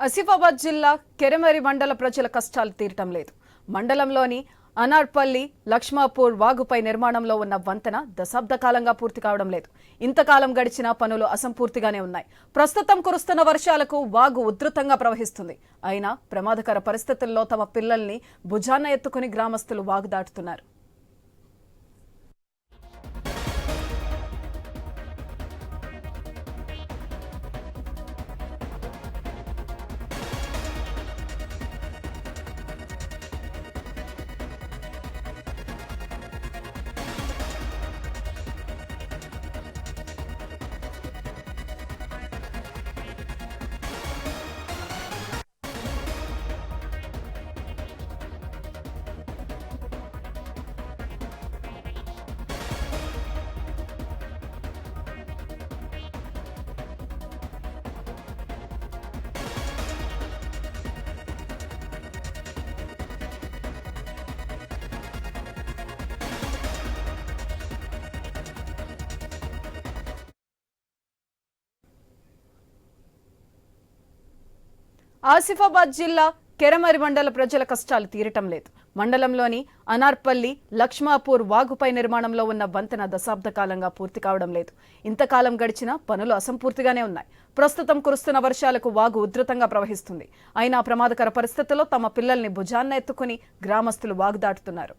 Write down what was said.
ఆసిఫాబాద్ జిల్లా కెరమరి మండల ప్రజల కష్టాలు తీరటం లేదు. మండలంలోని అనార్పల్లి లక్ష్మాపూర్ వాగుపై నిర్మాణంలో ఉన్న వంతెన దశాబ్ద కాలంగా పూర్తి కావడం లేదు. ఇంతకాలం గడిచిన పనులు అసంపూర్తిగానే ఉన్నాయి. ప్రస్తుతం కురుస్తున్న వర్షాలకు వాగు ఉధృతంగా ప్రవహిస్తుంది. అయినా ప్రమాదకర పరిస్థితుల్లో తమ పిల్లల్ని భుజాన ఎత్తుకుని గ్రామస్తులు వాగు దాటుతున్నారు. ఆసిఫాబాద్ జిల్లా కెరమరి మండల ప్రజల కష్టాలు తీరటం లేదు. మండలంలోని అనార్పల్లి లక్ష్మాపూర్ వాగుపై నిర్మాణంలో ఉన్న వంతెన దశాబ్ద కాలంగా పూర్తి కావడం లేదు. ఇంతకాలం గడిచినా పనులు అసంపూర్తిగానే ఉన్నాయి. ప్రస్తుతం కురుస్తున్న వర్షాలకు వాగు ఉధృతంగా ప్రవహిస్తుంది. అయినా ప్రమాదకర పరిస్థితుల్లో తమ పిల్లల్ని భుజాన్న ఎత్తుకుని గ్రామస్తులు వాగు దాటుతున్నారు